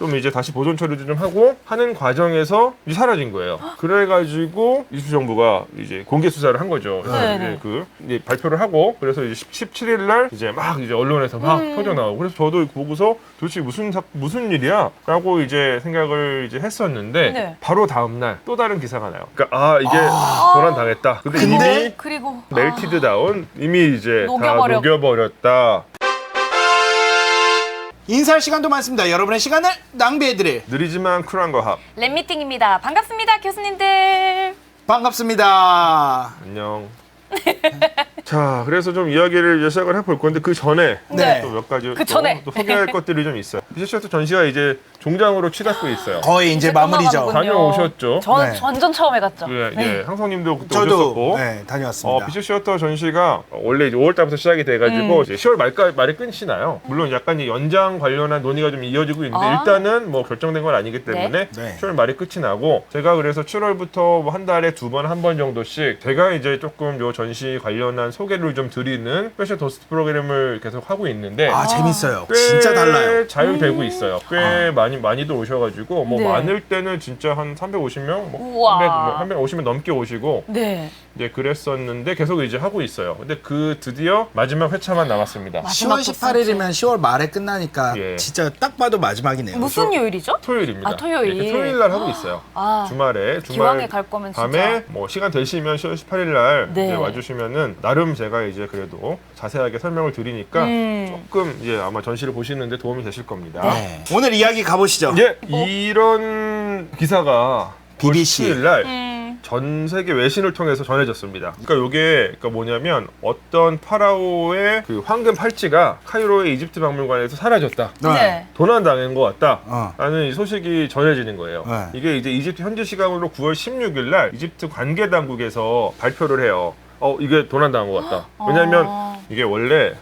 좀 이제 다시 보존 처리도 좀 하고 하는 과정에서 이제 사라진 거예요. 그래가지고 이수 정부가 이제 공개 수사를 한 거죠. 그래서 네, 이제 네. 그 이제 발표를 하고 그래서 이제 17일 날 이제 막 이제 언론에서 막 음. 터져 나오고 그래서 저도 보고서 도대체 무슨 사, 무슨 일이야라고 이제 생각을 이제 했었는데 네. 바로 다음 날 또 다른 기사가 나요. 그러니까 아 이게 도난 당했다. 근데, 근데? 이미 그리고 멜티드 다운 이미 이제 녹여버려. 다 녹여버렸다. 인사할 시간도 많습니다. 여러분의 시간을 낭비해드릴 느리지만 쿨한 거합. 랩미팅입니다. 반갑습니다, 교수님들. 반갑습니다. 안녕. 자, 그래서 좀 이야기를 이제 시작을 해볼 건데 그 전에 네. 또 몇 가지 그 또, 전에. 또 소개할 것들이 좀 있어요. 비셔셔트 전시가 이제 종장으로 치닫고 있어요. 거의 이제 마무리죠. 끝나가는군요. 다녀오셨죠? 저는 네. 완전 처음 해갔죠. 예, 예. 항성님도 그때 저도 오셨었고. 네, 어, 다녀왔습니다. 비쇼 시어터 전시가 원래 이제 5월 달부터 시작이 돼가지고 음. 이제 10월 말까 말에 끝이 나요. 물론 약간 이 연장 관련한 논의가 좀 이어지고 있는데 아. 일단은 뭐 결정된 건 아니기 때문에 네. 10월 말에 끝이 나고 제가 그래서 7월부터 뭐한 달에 두 번 한 번 정도씩 제가 이제 조금 요 전시 관련한 소개를 좀 드리는 스페셜 더스트 프로그램을 계속 하고 있는데 아, 재밌어요. 꽤 진짜 달라요. 잘 되고 있어요. 꽤 많이 많이들 오셔가지고 뭐 네. 많을 때는 진짜 한 350명, 뭐 우와. 300, 뭐 350명 넘게 오시고 네. 이제 그랬었는데 계속 이제 하고 있어요. 근데 그 드디어 마지막 회차만 남았습니다. 마지막 10월 18일이면 10월 말에 끝나니까 예. 진짜 딱 봐도 마지막이네요. 무슨 요일이죠? 토요일입니다. 아, 토요일. 이렇게 토요일 날 하고 있어요. 아, 주말에 기왕에 주말 갈 거면 진짜. 밤에 뭐 시간 되시면 10월 18일 날 네. 이제 와주시면은 나름 제가 이제 그래도 자세하게 설명을 드리니까 음. 조금 이제 아마 전시를 보시는데 도움이 되실 겁니다. 네. 오늘 이야기 가보시죠. 예, 이런 기사가 BBC. 17일 날 음. 전 세계 외신을 통해서 전해졌습니다. 그러니까 이게 그러니까 뭐냐면 어떤 파라오의 그 황금 팔찌가 카이로의 이집트 박물관에서 사라졌다. 네. 도난 당한 것 같다. 어. 라는 이 소식이 전해지는 거예요. 네. 이게 이제 이집트 현지 시간으로 9월 16일 날 이집트 관계 당국에서 발표를 해요. 어, 이게 도난 당한 것 같다. 왜냐면 아. 이게 원래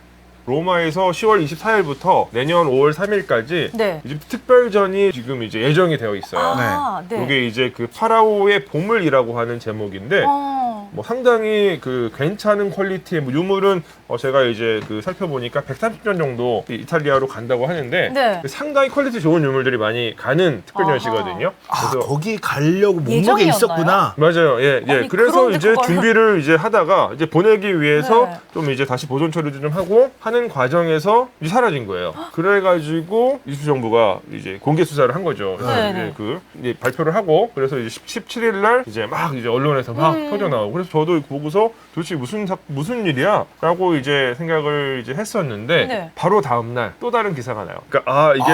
로마에서 10월 24일부터 내년 5월 3일까지 네. 이집트 특별전이 지금 이제 예정이 되어 있어요. 아, 네. 이게 이제 그 파라오의 보물이라고 하는 제목인데 어. 뭐 상당히 그 괜찮은 퀄리티의 뭐 유물은 어 제가 이제 그 살펴보니까 130년 정도 이 이탈리아로 간다고 하는데 네. 상당히 퀄리티 좋은 유물들이 많이 가는 특별 아하. 전시거든요. 아, 그래서 거기 가려고 목록에 예정이었나요? 있었구나. 맞아요. 예, 예. 아니, 그래서 그런데 이제 그걸- 준비를 이제 하다가 이제 보내기 위해서 네. 좀 이제 다시 보존 처리도 좀 하고 하는 과정에서 이제 사라진 거예요. 그래가지고 이수 정부가 이제 공개 수사를 한 거죠. 그래서 네, 이제 네. 그 이제 발표를 하고 그래서 이제 17일 날 이제 막 이제 언론에서 막 음. 터져 나오고 그래서 저도 보고서 도대체 무슨 사- 무슨 일이야 라고 이제 생각을 이제 했었는데 네. 바로 다음 날 또 다른 기사가 나요. 그러니까 아 이게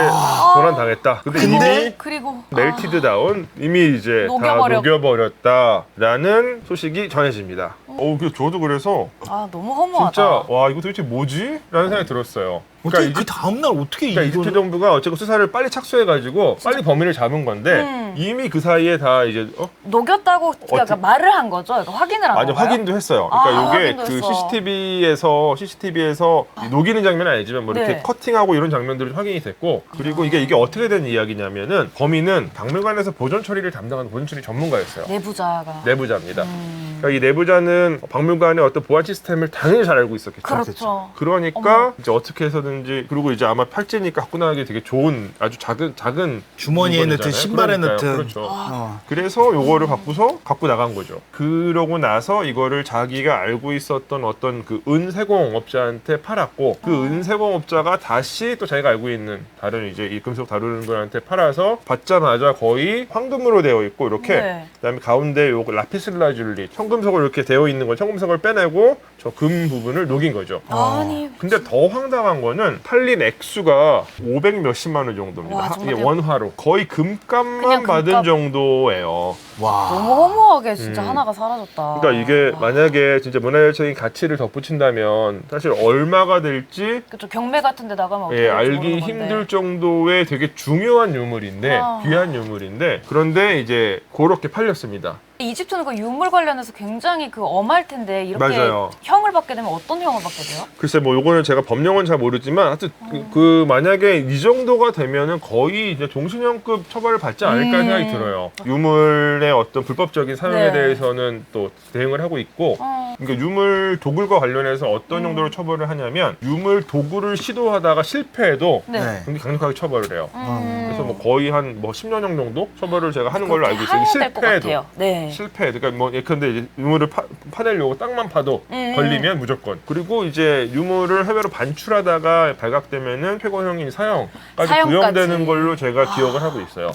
도난 당했다. 근데, 근데? 이미 그리고 멜티드 다운 이미 이제 녹여버려. 다 녹여버렸다라는 소식이 전해집니다. 어, 그 저도 그래서 아, 너무 허무하다. 진짜 와 이거 도대체 뭐지? 라는 생각이 들었어요. 그러니까, 어떻게 이집, 그 다음 날 어떻게 그러니까 이거 이집트 정부가 어쨌든 수사를 빨리 착수해가지고 빨리 범인을 잡은 건데 음. 이미 그 사이에 다 이제 어? 녹였다고 그러니까 어떻게- 말을 한 거죠? 그러니까 확인을 한 아니 건가요? 확인도 했어요. 아, 그러니까 이게 확인도 그. CCTV에서 CCTV에서 녹이는 장면은 아니지만 뭐 이렇게 네. 커팅하고 이런 장면들이 확인이 됐고 그리고 이게 이게 어떻게 된 이야기냐면은 범인은 박물관에서 보존 처리를 담당하는 보존 처리 전문가였어요. 내부자가. 내부자입니다. 음. 그러니까 이 내부자는 박물관의 어떤 보안 시스템을 당연히 잘 알고 있었겠죠. 그렇죠. 그러니까 어머. 이제 어떻게 해서든지 그리고 이제 아마 팔찌니까 갖고 나가기 되게 좋은 아주 작은 작은 주머니에 물건이잖아요. 넣든 신발에 그러니까요. 넣든. 그렇죠. 어. 그래서 요거를 갖고서 갖고 나간 거죠. 그러고 나서 이거를 자기 가 알고 있었던 어떤 그 은세공업자한테 팔았고 그 은세공업자가 다시 또 자기가 알고 있는 다른 이제 이 금속 다루는 분한테 팔아서 받자마자 거의 황금으로 되어 있고 이렇게 네. 그다음에 가운데 요 라피슬라줄리 청금속으로 이렇게 되어 있는 건 청금속을 빼내고 저 금 부분을 녹인 거죠. 아니. 근데 더 황당한 거는 팔린 액수가 500 몇십만 원 정도입니다. 와, 하- 이게. 원화로 거의 금값만 그냥 받은 금값. 정도예요. 와. 너무 허무하게 진짜 음. 하나가 사라졌다. 그러니까 이게 아. 만약에 진짜 문화유적인 가치를 덧붙인다면 사실 얼마가 될지 그쵸 경매 같은 데 나가면 어떻게 예, 될지 알기 모르는 건데. 힘들 정도의 되게 중요한 유물인데 아. 귀한 유물인데 그런데 이제 그렇게 팔렸습니다. 이집트는 그 유물 관련해서 굉장히 그 엄할 텐데 이렇게 맞아요. 형을 받게 되면 어떤 형을 받게 돼요? 글쎄 뭐 요거는 제가 법령은 잘 모르지만 하여튼 그, 그 만약에 이 정도가 되면은 거의 이제 종신형급 처벌을 받지 않을까 음. 생각이 들어요. 유물의 어떤 불법적인 사용에 네. 대해서는 또 대응을 하고 있고 어. 그러니까 유물 도굴과 관련해서 어떤 음. 정도로 처벌을 하냐면 유물 도굴을 시도하다가 실패해도 네. 네. 굉장히 강력하게 처벌을 해요. 음. 그래서 뭐 거의 한 뭐 10년형 정도 처벌을 제가 하는 걸로 알고 있어요. 될것 실패해도. 같아요. 네. 실패. 그러니까 뭐 예컨대 이제 유물을 파, 파내려고 땅만 파도 음. 걸리면 무조건. 그리고 이제 유물을 해외로 반출하다가 발각되면은 폐거형인 사형까지 사형까지. 구형되는 걸로 제가 기억을 하고 있어요.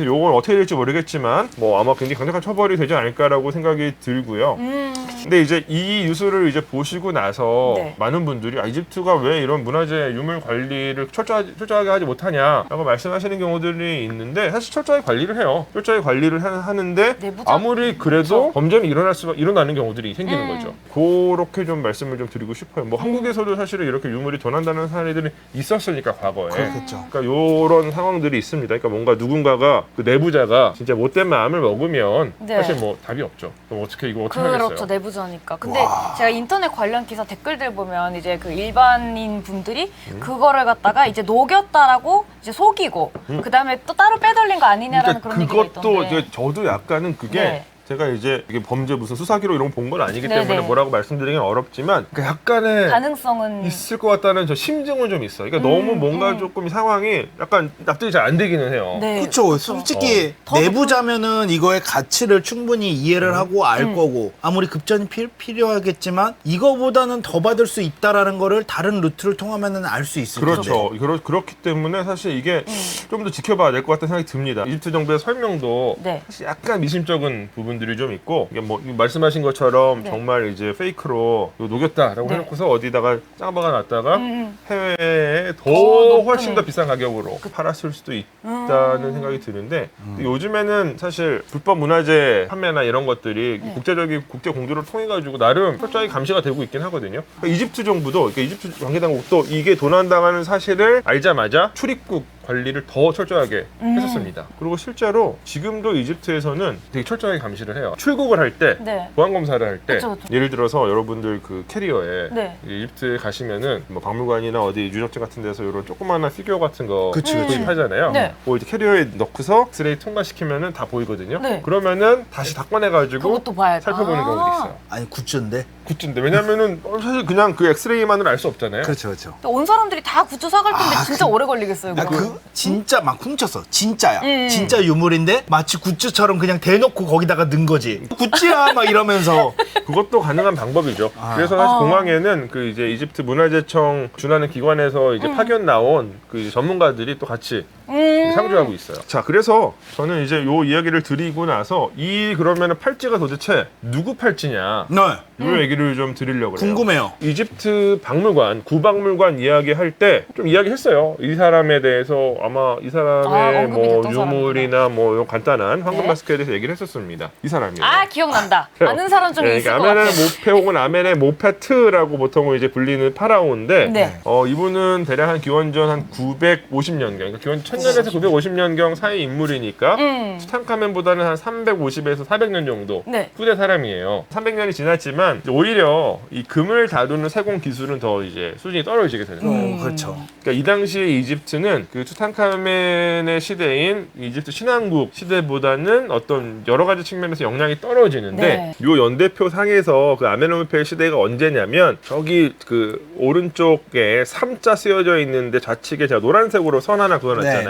요건 어떻게 될지 모르겠지만 뭐 아마 굉장히 강력한 처벌이 되지 않을까라고 생각이 들고요. 음. 근데 이제 이 뉴스를 이제 보시고 나서 네. 많은 분들이 아, 이집트가 왜 이런 문화재 유물 관리를 철저하게, 철저하게 하지 못하냐라고 말씀하시는 경우들이 있는데 사실 철저하게 관리를 해요. 철저하게 관리를 하- 하는데 아무리 그래도 범죄는 일어날 수가 일어나는 경우들이 생기는 음. 거죠. 그렇게 좀 말씀을 좀 드리고 싶어요. 뭐 한국에서도 사실은 이렇게 유물이 도난다는 사례들이 있었으니까 과거에. 그렇겠죠. 그러니까 요런 상황들이 있습니다. 그러니까 뭔가 누군가가 그 내부자가 진짜 못된 마음을 먹으면 네. 사실 뭐 답이 없죠. 그럼 어떻게 이거 어떻게 그렇죠 하겠어요? 내부자니까. 근데 제가 인터넷 관련 기사 댓글들 보면 이제 그 일반인 분들이 그거를 갖다가 이제 녹였다라고 이제 속이고 그 다음에 또 따로 빼돌린 거 아니냐라는 그런 얘기가 그러니까 그것도 있던데. 이제 저도 약간은 그게 네. 제가 이제 이게 범죄 무슨 수사기로 이런 거 본 건 아니기 네네. 때문에 뭐라고 말씀드리긴 어렵지만 그 약간의 가능성은 있을 것 같다는 저 심증은 좀 있어. 그러니까 너무 뭔가 음. 조금 상황이 약간 납득이 잘 안 되기는 해요. 네. 그렇죠. 솔직히 어. 더 내부자면은 이거의 가치를 충분히 이해를 하고 알 음. 거고 아무리 급전이 필, 필요하겠지만 이거보다는 더 받을 수 있다라는 거를 다른 루트를 통하면은 알 수 있을 그렇죠. 텐데. 그렇, 그렇기 때문에 사실 이게 음. 좀더 지켜봐야 될 것 같다는 생각이 듭니다. 이집트 정부의 설명도 네. 사실 약간 미심쩍은 부분 들이 좀 있고 이게 뭐 말씀하신 것처럼 네. 정말 이제 페이크로 이거 녹였다라고 네. 해놓고서 어디다가 짱박아 놨다가 음, 음. 해외에 더 훨씬 더 비싼 가격으로 팔았을 수도 있다는 음. 생각이 드는데 근데 요즘에는 사실 불법 문화재 판매나 이런 것들이 네. 국제적인 국제 공조를 통해 가지고 나름 철저하게 감시가 되고 있긴 하거든요. 그러니까 이집트 정부도 그러니까 이집트 관계당국도 이게 도난당하는 사실을 알자마자 출입국 관리를 더 철저하게 음. 했었습니다. 그리고 실제로 지금도 이집트에서는 되게 철저하게 감시를 해요. 출국을 할 때 네. 보안 검사를 할 때 그쵸, 그쵸. 예를 들어서 여러분들 그 캐리어에 네. 이집트 가시면은 뭐 박물관이나 어디 유적지 같은 데서 이런 조그마한 피규어 같은 거 그치, 그치. 구입하잖아요. 네. 뭐 이제 캐리어에 넣고서 엑스레이 통과시키면은 다 보이거든요. 네. 그러면은 다시 다 꺼내가지고 그것도 봐야 돼. 살펴보는 아. 경우도 있어요. 아니 굿즈인데. 굿즈인데 왜냐면은 어, 사실 그냥 그 엑스레이만으로 알 수 없잖아요. 그렇죠, 그렇죠. 근데 온 사람들이 다 굿즈 사갈 텐데 아, 진짜 그- 오래 걸리겠어요. 아, 그거. 그 진짜 막 훔쳤어. 진짜야. 음. 진짜 유물인데 마치 굿즈처럼 그냥 대놓고 거기다가 넣은 거지. 굿즈야 막 이러면서. 그것도 가능한 방법이죠. 아. 그래서 사실 아. 공항에는 그 이제 이집트 문화재청 준하는 기관에서 이제 파견 나온 그 이제 전문가들이 또 같이 음. 상주하고 있어요. 자, 그래서 저는 이제 요 이야기를 드리고 나서 이 그러면은 팔찌가 도대체 누구 팔찌냐? 네. 요 얘기를 좀 드리려고 그래요. 궁금해요. 이집트 박물관, 구박물관 이야기할 때 좀 이야기했어요. 이 사람에 대해서 아마 이 아, 사람의 언급이 뭐 됐던 유물이나 뭐 이런 간단한 황금 네. 마스크에 대해서 얘기를 했었습니다. 이 사람이요. 아 기억난다. 아는 사람 좀 네, 있을 것 그러니까 같아. 아멘의 모페 혹은 아멘의 모페트라고 보통 이제 불리는 파라오인데 네. 어, 이분은 대략 한 기원전 한 950년경, 그러니까 기원 1000년에서 950년경 사이 인물이니까 음. 투탕카멘보다는 한 350에서 400년 정도 네. 후대 사람이에요. 300년이 지났지만 오히려 이 금을 다루는 세공 기술은 더 이제 수준이 떨어지게 되는 거예요. 어, 그렇죠. 그러니까 이 당시에 이집트는 그 투탕카멘의 시대인 이집트 신왕국 시대보다는 어떤 여러 가지 측면에서 역량이 떨어지는데 네. 요 연대표 상에서 그 아메노메페 시대가 언제냐면 저기 그 오른쪽에 3자 쓰여져 있는데 좌측에 제가 노란색으로 선 하나 그어놨잖아요. 네.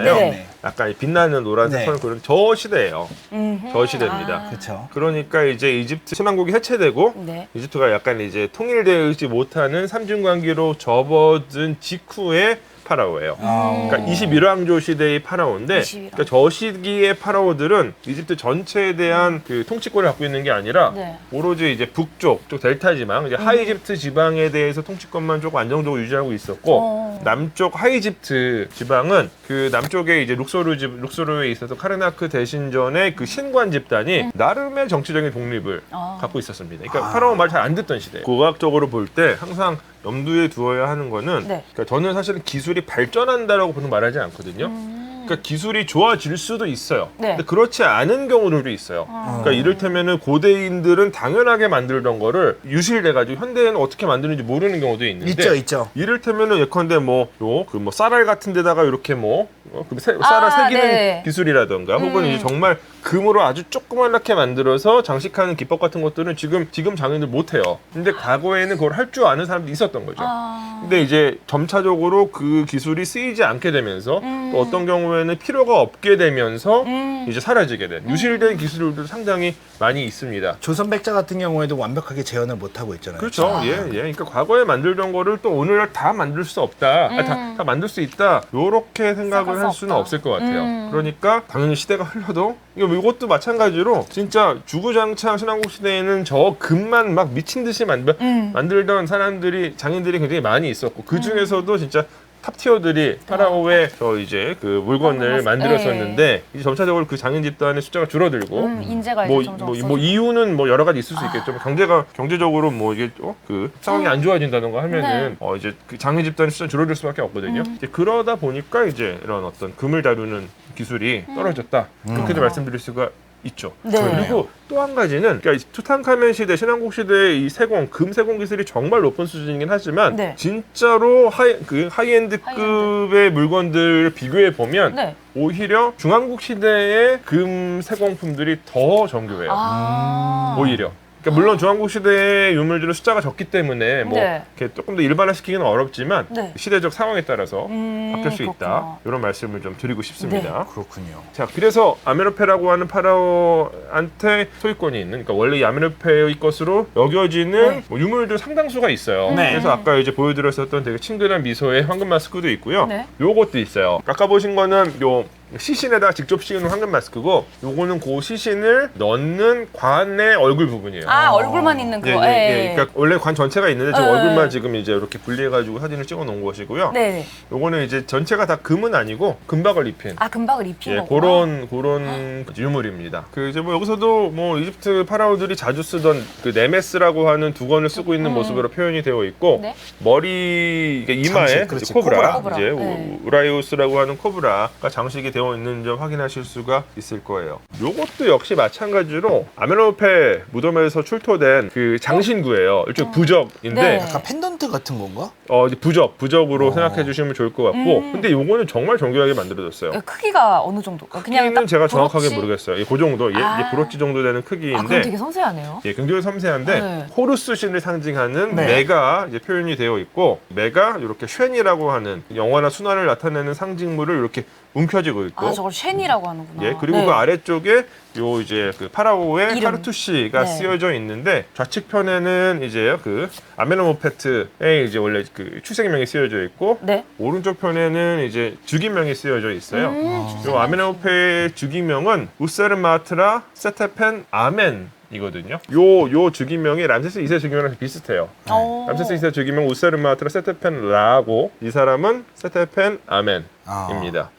약간 이 빛나는 노란색 네. 선을 그은 저 시대예요. 음흠. 저 시대입니다. 아. 그렇죠. 그러니까 이제 이집트 신왕국이 해체되고 네. 이집트가 약간 이제 통일되지 못하는 삼중 관계로 접어든 직후의 파라오예요. 아. 그러니까 21왕조 시대의 파라오인데 21왕. 그러니까 저 시기의 파라오들은 이집트 전체에 대한 그 통치권을 갖고 있는 게 아니라 네. 오로지 이제 북쪽 쪽 델타 지방 이제 하이집트 지방에 대해서 통치권만 조금 안정적으로 유지하고 있었고 어. 남쪽 하이집트 지방은 그 남쪽에 이제 룩소르 집 룩소르에 있어서 카르나크 대신전의 그 신관 집단이 나름의 정치적인 독립을 아. 갖고 있었습니다. 그러니까 파라오 말 잘 안 듣던 시대. 고각적으로 볼 때 항상 염두에 두어야 하는 거는 네. 그러니까 저는 사실은 기술이 발전한다라고 보통 말하지 않거든요. 음. 그러니까 기술이 좋아질 수도 있어요. 네. 근데 그렇지 않은 경우들도 있어요. 아. 그러니까 이를테면은 고대인들은 당연하게 만들던 거를 유실돼가지고 현대에는 어떻게 만드는지 모르는 경우도 있는데 있죠, 있죠. 이를테면은 예컨대 뭐요그뭐 쌀알 같은 데다가 이렇게 뭐 어, 그 세- 쌀알 아, 새기는 네. 기술이라던가 혹은 음. 이제 정말 금으로 아주 조그맣게 만들어서 장식하는 기법 같은 것들은 지금 지금 장인들 못 해요. 근데 과거에는 그걸 할 줄 아는 사람도 있었던 거죠. 아. 근데 이제 점차적으로 그 기술이 쓰이지 않게 되면서 음. 또 어떤 경우에는 경우에는 필요가 없게 되면서 음. 이제 사라지게 된 유실된 기술들도 상당히 많이 있습니다. 조선백자 같은 경우에도 완벽하게 재현을 못 하고 있잖아요. 그렇죠. 예, 예. 그러니까 과거에 만들던 거를 또 오늘 다 만들 수 없다. 아니, 다, 다 만들 수 있다. 요렇게 생각을 할수 수는 없다. 없을 것 같아요. 음. 그러니까 당연히 시대가 흘러도 이거 이것도 마찬가지로 진짜 주구장창 신왕국 시대에는 저 금만 막 미친 듯이 만들 음. 만들던 사람들이 장인들이 굉장히 많이 있었고 그 중에서도 진짜 탑 티어들이 파라오의 저 이제 그 물건을 아, 만들었었는데 이제 점차적으로 그 장인 집단의 숫자가 줄어들고 음, 인재가 이제 뭐, 점점 뭐, 없어지고. 뭐 이유는 뭐 여러 가지 있을 수 있겠죠. 경제가 경제적으로 뭐 이게 어? 그 상황이 안 좋아진다던가 하면은 음. 네. 음. 어 이제 그 장인 집단의 숫자 줄어들 수밖에 없거든요. 이제 그러다 보니까 이제 이런 어떤 금을 다루는 기술이 떨어졌다. 그렇게도 말씀드릴 수가 있죠. 음. 네. 그리고 또 한 가지는 그러니까 이 투탕카멘 시대, 신왕국 시대의 이 세공, 금 세공 기술이 정말 높은 수준이긴 하지만 네. 진짜로 하이 그 하이엔드급의 물건들을 비교해 보면 네. 오히려 중왕국 시대의 금 세공품들이 더 정교해요. 아. 오히려. 그러니까 물론 중왕국 시대의 유물들은 숫자가 적기 때문에 뭐 네. 이렇게 조금 더 일반화시키기는 어렵지만 네. 시대적 상황에 따라서 음, 바뀔 수 있다. 그렇구나. 이런 말씀을 좀 드리고 싶습니다. 그렇군요. 자, 그래서 아메노페라고 하는 파라오한테 소유권이 있는, 그러니까 원래 이 아메노페의 것으로 여겨지는 네. 뭐 유물들 상당수가 있어요. 네. 그래서 아까 이제 보여드렸었던 되게 친근한 미소의 황금 마스크도 있고요. 네. 요것도 있어요. 아까 보신 거는 요 시신에다가 직접 씌우는 황금 마스크고, 요거는 그 시신을 넣는 관의 얼굴 부분이에요. 아, 얼굴만 있는 예, 그거. 예, 예, 예. 예. 그러니까 원래 관 전체가 있는데 지금 예, 얼굴만 예. 지금 이제 이렇게 분리해가지고 사진을 찍어 놓은 것이고요. 네. 요거는 이제 전체가 다 금은 아니고 금박을 입힌 아, 금박을 입힌 예, 거구나. 그런 그런 유물입니다. 그 이제 뭐 여기서도 뭐 이집트 파라오들이 자주 쓰던 그 네메스라고 하는 두건을 쓰고 있는 모습으로 표현이 되어 있고 네. 머리 이게 이마에 이제 그렇지, 코브라, 코브라. 이제 네. 우- 우라이우스라고 하는 코브라가 장식이 되어 있는 점 확인하실 수가 있을 거예요. 요것도 역시 마찬가지로 아메노페 무덤에서 출토된 그 장신구예요. 일종 의 부적인데 네. 약간 펜던트 같은 건가? 어 이제 부적 부적으로 어. 생각해 주시면 좋을 것 같고 음. 근데 요거는 정말 정교하게 만들어졌어요. 그 크기가 어느 정도? 그냥 크기는 딱 제가 정확하게 브로치? 모르겠어요. 예, 그 정도, 예, 아. 예, 브로치 정도 되는 아, 그럼 크기인데, 되게 섬세하네요. 예, 굉장히 섬세한데 네. 호루스 신을 상징하는 네. 메가 이제 표현이 되어 있고, 메가 이렇게 쉔이라고 하는 영화나 순환을 나타내는 상징물을 이렇게 움켜쥐고 있고, 아, 저걸 쉔이라고 하는구나. 예, 그리고 네. 그 아래쪽에 요 이제 그 파라오의 이름. 카르투시가 네. 쓰여져 있는데 좌측편에는 이제 그 아메노모페트에 이제 원래 그 출생명이 쓰여져 있고 네. 오른쪽 편에는 이제 주기명이 쓰여져 있어요. 음, 요 아메노페의 주기명은 우세르마트라 세테펜 아멘 이거든요. 요, 요 주기명이 람세스 2세 주기명이랑 비슷해요. 어. 람세스 2세 주기명 우세르마트라 세테펜 라고 이 사람은 세테펜 아멘입니다.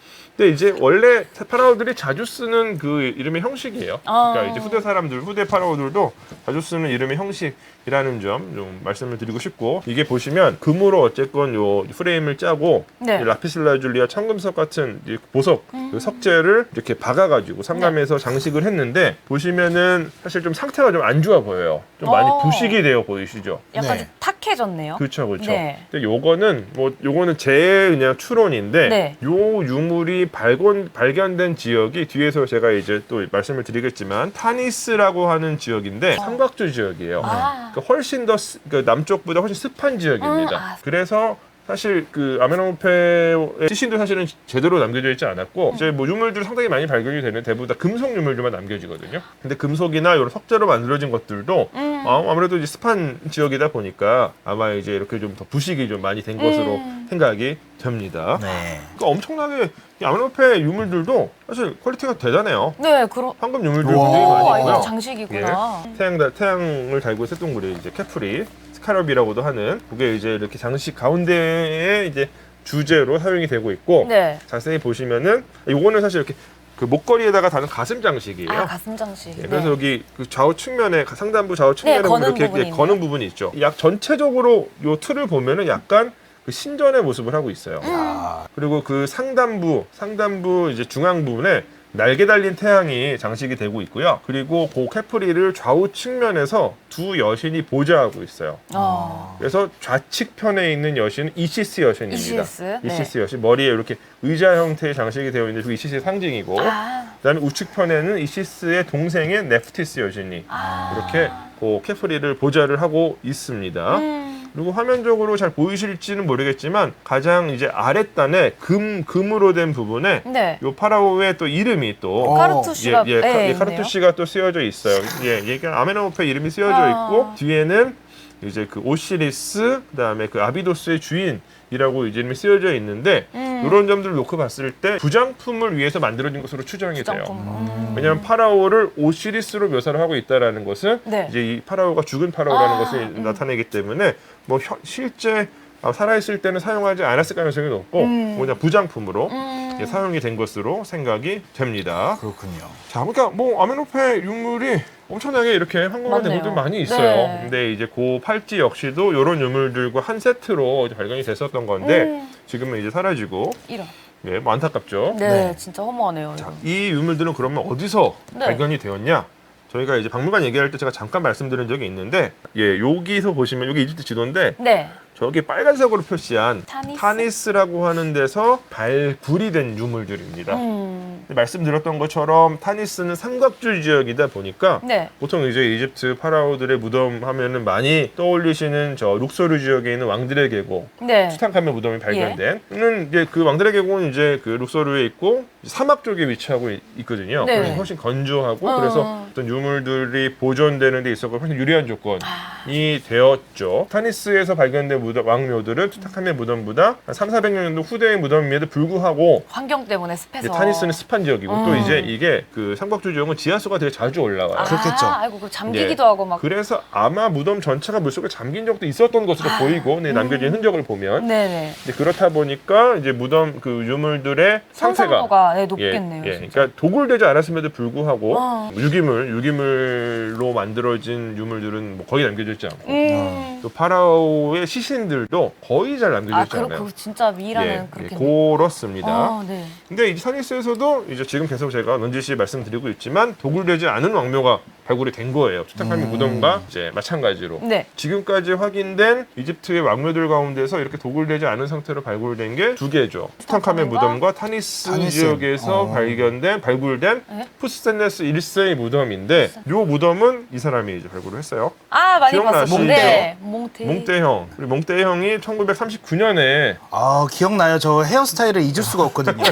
근데 이제 원래 파라오들이 자주 쓰는 그 이름의 형식이에요. 아. 그러니까 이제 후대 사람들, 후대 파라오들도 자주 쓰는 이름의 형식이라는 점 좀 말씀을 드리고 싶고 이게 보시면 금으로 어쨌건 요 프레임을 짜고 네. 이 라피슬라줄리아 청금석 같은 이 보석 음. 그 석재를 이렇게 박아가지고 상감해서 네. 장식을 했는데 보시면은 사실 좀 상태가 좀 안 좋아 보여요. 좀 많이 어. 부식이 되어 보이시죠? 약간 네. 좀 탁해졌네요. 그렇죠, 그렇죠. 네. 근데 요거는 뭐 요거는 제 그냥 추론인데 네. 요 유물이 발견 발견된 지역이 뒤에서 제가 이제 또 말씀을 드리겠지만 타니스라고 하는 지역인데 삼각주 지역이에요. 어. 아. 그러니까 훨씬 더 스- 그 남쪽보다 훨씬 습한 지역입니다. 음, 아. 그래서 사실 그 아메노페의 시신도 사실은 제대로 남겨져 있지 않았고 이제 뭐 유물들 상당히 많이 발견이 되는 대부분 다 금속 유물들만 남겨지거든요. 근데 금속이나 이런 석재로 만들어진 것들도 음. 아, 아무래도 이제 습한 지역이다 보니까 아마 이제 이렇게 좀 더 부식이 좀 많이 된 것으로 음. 생각이 됩니다. 네. 그러니까 엄청나게 이 아메노페 유물들도 사실 퀄리티가 대단해요. 네, 그런. 황금 유물들. 굉장히 오, 많이 아, 있고요. 이거 장식이구나. 태양 달 태양을 달고 있는 쇳동굴이 이제 캐프리 스카럽이라고도 하는 그게 이제 이렇게 장식 가운데에 이제 주제로 사용이 되고 있고 네. 자세히 보시면은 요거는 사실 이렇게 그 목걸이에다가 다는 가슴 장식이에요. 아, 가슴 장식. 예, 그래서 여기 그 좌우 측면에 상단부 좌우 측면에 네, 거는 이렇게 부분이 거는 부분이 있죠. 약 전체적으로 요 틀을 보면은 약간 그 신전의 모습을 하고 있어요. 음. 아, 그리고 그 상단부, 상단부 이제 중앙 부분에 날개 달린 태양이 장식이 되고 있고요. 그리고 그 캐프리를 좌우 측면에서 두 여신이 보좌하고 있어요. 어. 그래서 좌측 편에 있는 여신은 이시스 여신입니다. 이시스, 네. 이시스 여신 머리에 이렇게 의자 형태의 장식이 되어 있는데 그 이시스의 상징이고 아. 그다음에 우측 편에는 이시스의 동생인 네프티스 여신이 아. 이렇게 그 캐프리를 보좌를 하고 있습니다. 음. 그리고 화면적으로 잘 보이실지는 모르겠지만 가장 이제 아랫단에 금 금으로 된 부분에 네. 요 파라오의 또 이름이 또 어. 카르투시가 예, 예, 카, 네, 예, 카르투시가 또 쓰여져 있어요. 예, 얘가 아메노페 이름이 쓰여져 아. 있고 뒤에는 이제 그 오시리스 그다음에 그 아비도스의 주인이라고 이제 이름이 쓰여져 있는데 음. 이런 점들을 놓고 봤을 때 부장품을 위해서 만들어진 것으로 추정이 돼요. 부장품. 음. 왜냐하면 파라오를 오시리스로 묘사를 하고 있다라는 것은 네. 이제 이 파라오가 죽은 파라오라는 아, 것을 음. 나타내기 때문에 뭐 현- 실제 아, 살아있을 때는 사용하지 않았을 가능성이 높고 음. 그냥 부장품으로 음. 예, 사용이 된 것으로 생각이 됩니다. 그렇군요. 자, 그러니까 뭐 아메노페 유물이 엄청나게 이렇게 맞네요. 대물들 많이 있어요. 네. 근데 이제 고 팔찌 역시도 이런 유물들과 한 세트로 이제 발견이 됐었던 건데 음. 지금은 이제 사라지고 이런. 예, 뭐 안타깝죠. 네, 네. 진짜 허무하네요. 자. 이 유물들은 그러면 어디서 네. 발견이 되었냐? 저희가 이제 박물관 얘기할 때 제가 잠깐 말씀드린 적이 있는데, 예, 여기서 보시면 여기 이집트 지도인데 네. 저기 빨간색으로 표시한 타니스. 라고 하는 데서 발굴이 된 유물들입니다. 음. 말씀드렸던 것처럼 타니스는 삼각주 지역이다 보니까 네. 보통 이제 이집트 파라오들의 무덤 하면은 많이 떠올리시는 저 룩소르 지역에 있는 왕들의 계곡 네. 투탕카멘 무덤이 발견된. 는 이제 그 왕들의 계곡은 이제 그 룩소르에 있고 사막 쪽에 위치하고 있, 거든요 네. 그래서 훨씬 건조하고 어. 그래서 어떤 유물 들이 보존되는 데 있어서 훨씬 유리한 조건이 아. 되었죠. 타니스에서 발견된 무덤, 왕묘들은 투탕카멘 무덤보다 한 3, 400년 정도 후대의 무덤임에도 불구하고 환경 때문에 이제 습해서. 타니스는 습한 지역이고 또 음. 이제 이게 그 삼각주 지역은 지하수가 되게 자주 올라와요. 아, 그렇겠죠. 아이고 그 잠기기도 예. 하고 막. 그래서 아마 무덤 전체가 물속에 잠긴 적도 있었던 것으로 보이고 네, 남겨진 흔적을 보면 아. 음. 네네. 이제 그렇다 보니까 이제 무덤 그 유물들의 상태가 상상도가 네, 예, 높겠네요. 예, 진짜. 그러니까 도굴되지 않았음에도 불구하고 어. 유기물, 유기물로 만들어진 유물들은 뭐 거의 남겨져 있지 않고 음. 또 파라오의 시신들도 거의 잘 남겨져 아, 있지 그, 않아요. 그 진짜 미라는 예, 예, 그렇게. 그렇습니다. 아, 네. 근데 이 타니스에서도 이제 지금 계속 제가 넌지시 말씀드리고 있지만 도굴되지 않은 왕묘가 발굴이 된 거예요. 투탕카멘 음. 무덤과 이제 마찬가지로. 네. 지금까지 확인된 이집트의 왕묘들 가운데서 이렇게 도굴되지 않은 상태로 발굴된 게 두 개죠. 투탕카멘 무덤과 타니스, 타니스. 지역에서 어. 발견된 발굴된 네? 푸스테네스 1세의 무덤인데 요 무덤은 이 사람이 이제 발굴을 했어요. 아, 많이 기억나시죠? 봤었는데. 네. 몽테. 몽떼형. 우리 몽떼형이 1939년에 아 기억나요. 저 헤어스타일을 잊을 수가 없거든요.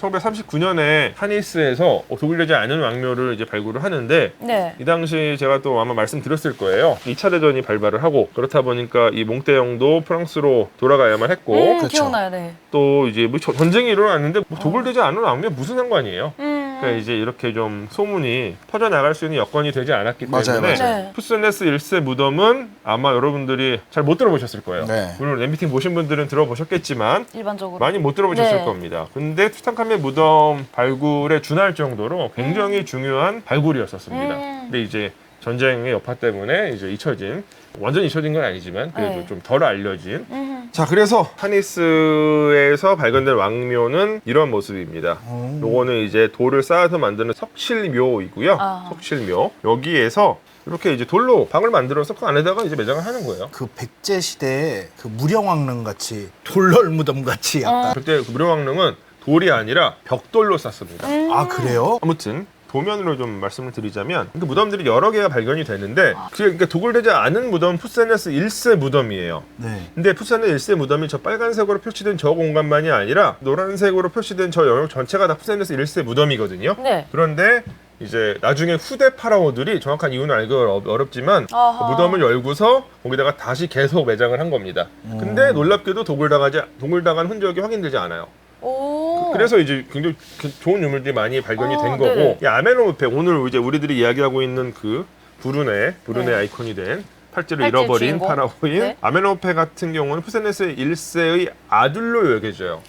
1939년에 타니스에서 도굴되지 않은 왕묘를 이제 발굴을 하는데 네. 이 당시 제가 또 아마 말씀드렸을 거예요. 2차 대전이 발발을 하고 그렇다 보니까 이 몽떼형도 프랑스로 돌아가야만 했고 음, 그렇죠. 기억나요, 네. 또 이제 뭐 저- 전쟁이 일어났는데 뭐 도굴되지 않은 왕묘 무슨 상관이에요? 음. 그러니까 이제 이렇게 좀 소문이 퍼져 나갈 수 있는 여건이 되지 않았기 맞아요, 때문에 맞아요. 네. 푸스네스 1세 무덤은 아마 여러분들이 잘 못 들어보셨을 거예요. 네. 물론 엠비팅 보신 분들은 들어보셨겠지만 일반적으로. 많이 못 들어보셨을 네. 겁니다. 근데 투탕카멘 무덤 발굴에 준할 정도로 굉장히 중요한 발굴이었었습니다. 음. 근데 이제 전쟁의 여파 때문에 이제 잊혀진 완전히 잊혀진 건 아니지만 그래도 네. 좀 덜 알려진. 음. 자, 그래서 타니스에서 발견된 왕묘는 이런 모습입니다. 음. 요거는 이제 돌을 쌓아서 만드는 석실묘이고요. 아. 석실묘. 여기에서 이렇게 이제 돌로 방을 만들어서 그 안에다가 이제 매장을 하는 거예요. 그 백제 시대에 그 무령왕릉 같이 돌널 무덤 같이 약간. 그때 그 무료왕릉은 돌이 아니라 벽돌로 쌌습니다. 음. 아 그래요? 아무튼 도면으로 좀 말씀을 드리자면 그 무덤들이 여러 개가 발견이 되는데 그 그러니까 도굴되지 않은 무덤 푸세네스 1세 무덤이에요. 네. 근데 푸세네스 1세 무덤이 저 빨간색으로 표시된 저 공간만이 아니라 노란색으로 표시된 저 영역 전체가 다 푸세네스 1세 무덤이거든요. 네. 그런데 이제 나중에 후대 파라오들이 정확한 이유는 알기 어렵- 어렵지만 아하. 무덤을 열고서 거기다가 다시 계속 매장을 한 겁니다. 근데 놀랍게도 도굴당하지 도굴당한 흔적이 확인되지 않아요. 오. 그래서 이제 굉장히 그- 좋은 유물들이 많이 발견이 어, 된 거고 네네. 이 아메노페 오늘 이제 우리들이 이야기하고 있는 그 브루네 브루네 네. 아이콘이 된 팔찌를 팔찌 잃어버린 주인공. 파라오인 네. 아메노페 같은 경우는 푸세네스 1세의 아들로 여겨져요.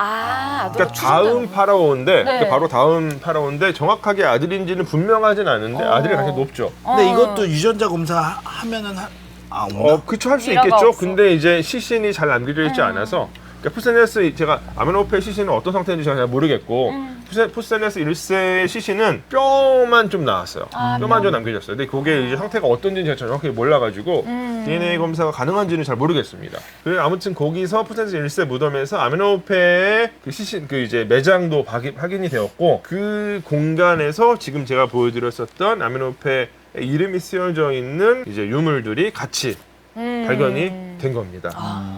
아, 그러니까 다음 파라오인데 네. 그러니까 바로 다음 파라오인데 정확하게 아들인지는 분명하진 않은데 어. 아들이 가장 높죠. 근데 어. 이것도 유전자 검사 하- 하면은 하... 아 없나? 어, 그쵸 할 수 미라가 있겠죠. 없어. 근데 이제 시신이 잘 남겨져 있지 않아서 그러니까 푸세네스 제가 아메노페 시신은 어떤 상태인지 제가 잘 모르겠고 푸세, 푸세네스 1세의 시신은 뼈만 좀 나왔어요. 아, 뼈만 좀 남겨졌어요. 근데 그게 이제 상태가 어떤지는 제가 정확하게 몰라가지고 음. DNA 검사가 가능한지는 잘 모르겠습니다. 그래서 아무튼 거기서 푸세네스 1세 무덤에서 아메노페의 그 시신 그 이제 매장도 확인, 확인이 되었고 그 공간에서 지금 제가 보여드렸었던 아메노페 이름이 쓰여져 있는 이제 유물들이 같이 음. 발견이 된 겁니다.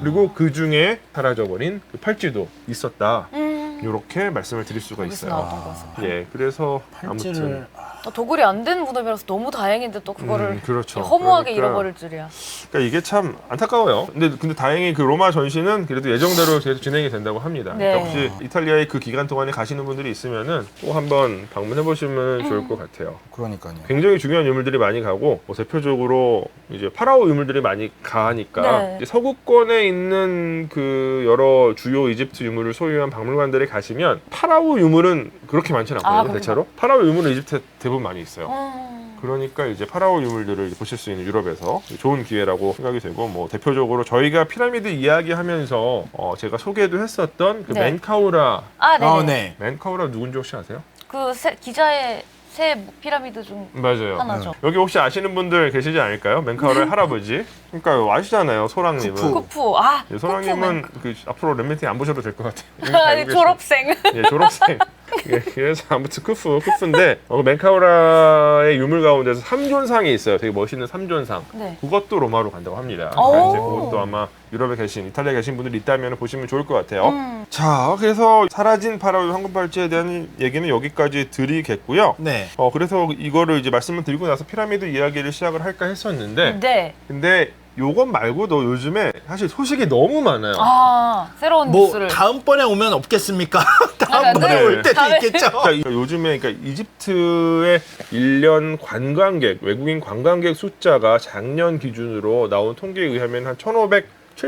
그리고 그 중에 사라져버린 그 팔찌도 있었다. 음. 이렇게 말씀을 드릴 수가 있어요. 나왔던 거였어. 예, 그래서 팔찌를 아무튼 어, 도굴이 안 된 무덤이라서 너무 다행인데 또 그거를 음, 그렇죠. 허무하게 그러니까 잃어버릴 줄이야. 그러니까 이게 참 안타까워요. 근데 근데 다행히 그 로마 전시는 그래도 예정대로 계속 진행이 된다고 합니다. 네. 그러니까 혹시 이탈리아에 그 기간 동안에 가시는 분들이 있으면은 꼭 한번 방문해 보시면 좋을 것 같아요. 그러니까요. 굉장히 중요한 유물들이 많이 가고 뭐 대표적으로 이제 파라오 유물들이 많이 가니까 네. 이제 서구권에 있는 그 여러 주요 이집트 유물을 소유한 박물관들에 가시면 파라오 유물은 그렇게 많지는 아, 않거든요. 그렇구나. 대체로 파라오 유물은 이집트에 대부분 많이 있어요. 음. 그러니까 이제 파라오 유물들을 보실 수 있는 유럽에서 좋은 기회라고 생각이 되고 뭐 대표적으로 저희가 피라미드 이야기하면서 어 제가 소개도 했었던 그 네. 맨카우라 아, 네네. 아, 네. 맨카우라 누군지 혹시 아세요? 그 세- 기자의 새 피라미드 중 맞아요. 하나죠. 여기 혹시 아시는 분들 계시지 않을까요? 맨카우라의 할아버지. 그러니까 아시잖아요, 소랑님은. 쿠프. 쿠프. 아, 예, 소랑님은 그 앞으로 랩미팅 안 보셔도 될 것 같아요. 알고? 졸업생. 예, 졸업생. 예, 그래서 아무튼 쿠프, 쿠프인데 어, 맨카우라의 유물 가운데서 삼존상이 있어요. 되게 멋있는 삼존상. 네. 그것도 로마로 간다고 합니다. 오. 그러니까 이제 그것도 아마 유럽에 계신 이탈리아에 계신 분들이 있다면 보시면 좋을 것 같아요. 음. 자, 그래서 사라진 파라오 황금 팔찌에 대한 얘기는 여기까지 드리겠고요. 네. 어 그래서 이거를 이제 말씀을 드리고 나서 피라미드 이야기를 시작을 할까 했었는데 네. 근데 요것 말고도 요즘에 사실 소식이 너무 많아요. 아, 새로운 뭐 뉴스를. 다음번에 오면 없겠습니까? 아, 다음번에 네. 올 때도 다음에. 있겠죠. 그러니까 요즘에 그러니까 이집트의 일년 관광객 외국인 관광객 숫자가 작년 기준으로 나온 통계에 의하면 한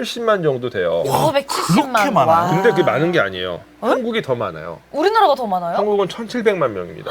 1,570만 정도 돼요. 와, 570만. 그렇게 많아요? 근데 그게 많은 게 아니에요. 한국이 더 많아요. 우리나라가 더 많아요? 한국은 1,700만 명입니다.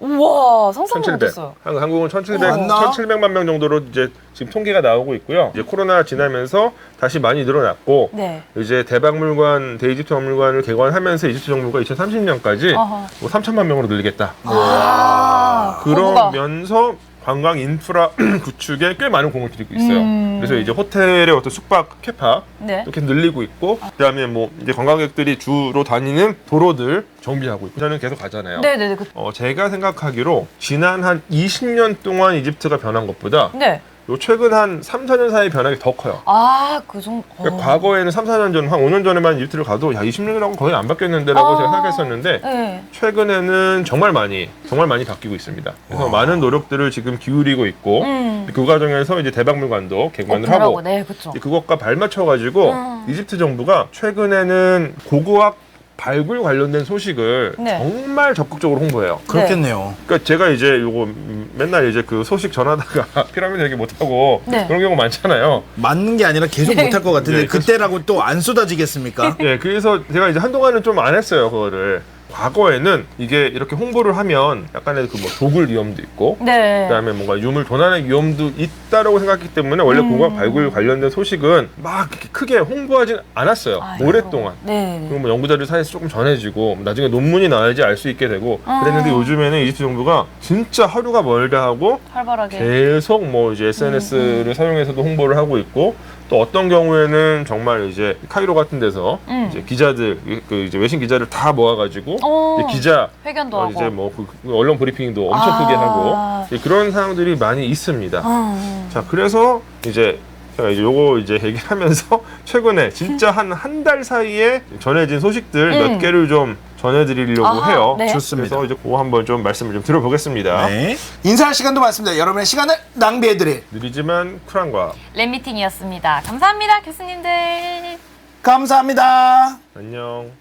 우와, 상상도 1,700. 못했어요. 한- 한국은 1,700, 어, 맞나? 1,700만 명 정도로 이제 지금 통계가 나오고 있고요. 이제 코로나 지나면서 다시 많이 늘어났고 네. 이제 대박물관, 대이집트 박물관을 개관하면서 이집트 정부가 2030년까지 어허. 뭐 3천만 명으로 늘리겠다. 아. 그러면서 관광 인프라 구축에 꽤 많은 공을 들이고 있어요. 음. 그래서 이제 호텔의 어떤 숙박 캐파 네. 이렇게 늘리고 있고 그다음에 뭐 이제 관광객들이 주로 다니는 도로들 정비하고 있고 저는 계속 가잖아요. 네네네. 그, 어, 제가 생각하기로 지난 한 20년 동안 이집트가 변한 것보다 네. 요 최근 한 3, 4년 사이 변화가 더 커요. 아, 그 정도. 그러니까 어. 과거에는 3, 4년 전, 한 5년 전에만 이집트를 가도 야 20년이라고 거의 안 바뀌었는데라고 아. 제가 생각했었는데 네. 최근에는 정말 많이 정말 많이 바뀌고 있습니다. 그래서 많은 노력들을 지금 기울이고 있고 음. 그 과정에서 이제 대박물관도 개관을 하고 네, 그쵸. 그것과 발맞춰 가지고 음. 이집트 정부가 최근에는 고고학 발굴 관련된 소식을 네. 정말 적극적으로 홍보해요. 그렇겠네요. 그러니까 제가 이제 요거 음, 맨날 이제 그 소식 전하다가 피라미드 얘기 못 하고 네. 그런 경우 많잖아요. 맞는 게 아니라 계속 못할 것 같은데 네, 그때라고 또 안 쏟아지겠습니까? 예, 그래서 제가 이제 한동안은 좀 안 했어요, 그거를. 과거에는 이게 이렇게 홍보를 하면 약간의 그 뭐 도굴 위험도 있고 네. 그다음에 뭔가 유물 도난의 위험도 있다라고 생각했기 때문에 원래 음. 고고학 발굴 관련된 소식은 막 이렇게 크게 홍보하진 않았어요. 아이고. 오랫동안. 네. 그리고 뭐 연구자료 사이에서 조금 전해지고 나중에 논문이 나와야지 알 수 있게 되고 그랬는데 음. 요즘에는 이집트 정부가 진짜 하루가 멀다 하고 활발하게. 계속 뭐 이제 SNS를 사용해서도 홍보를 하고 있고 또 어떤 경우에는 정말 이제 카이로 같은 데서 음. 이제 기자들 그 이제 외신 기자를 다 모아가지고 어. 이제 기자 회견도 어, 하고. 이제 뭐 그 언론 브리핑도 엄청 아. 크게 하고 이제 그런 상황들이 많이 있습니다. 음. 자 그래서 이제 제가 이제 요거 이제 얘기하면서 최근에 진짜 한 한 달 사이에 전해진 소식들 음. 몇 개를 좀 전해드리려고 아하, 해요. 네. 좋습니다. 그래서 이제 그거 한번 좀 말씀을 좀 들어보겠습니다. 네. 인사할 시간도 많습니다. 여러분의 시간을 낭비해드릴 느리지만 쿨한 과학. 랩미팅이었습니다. 감사합니다, 교수님들. 감사합니다. 안녕.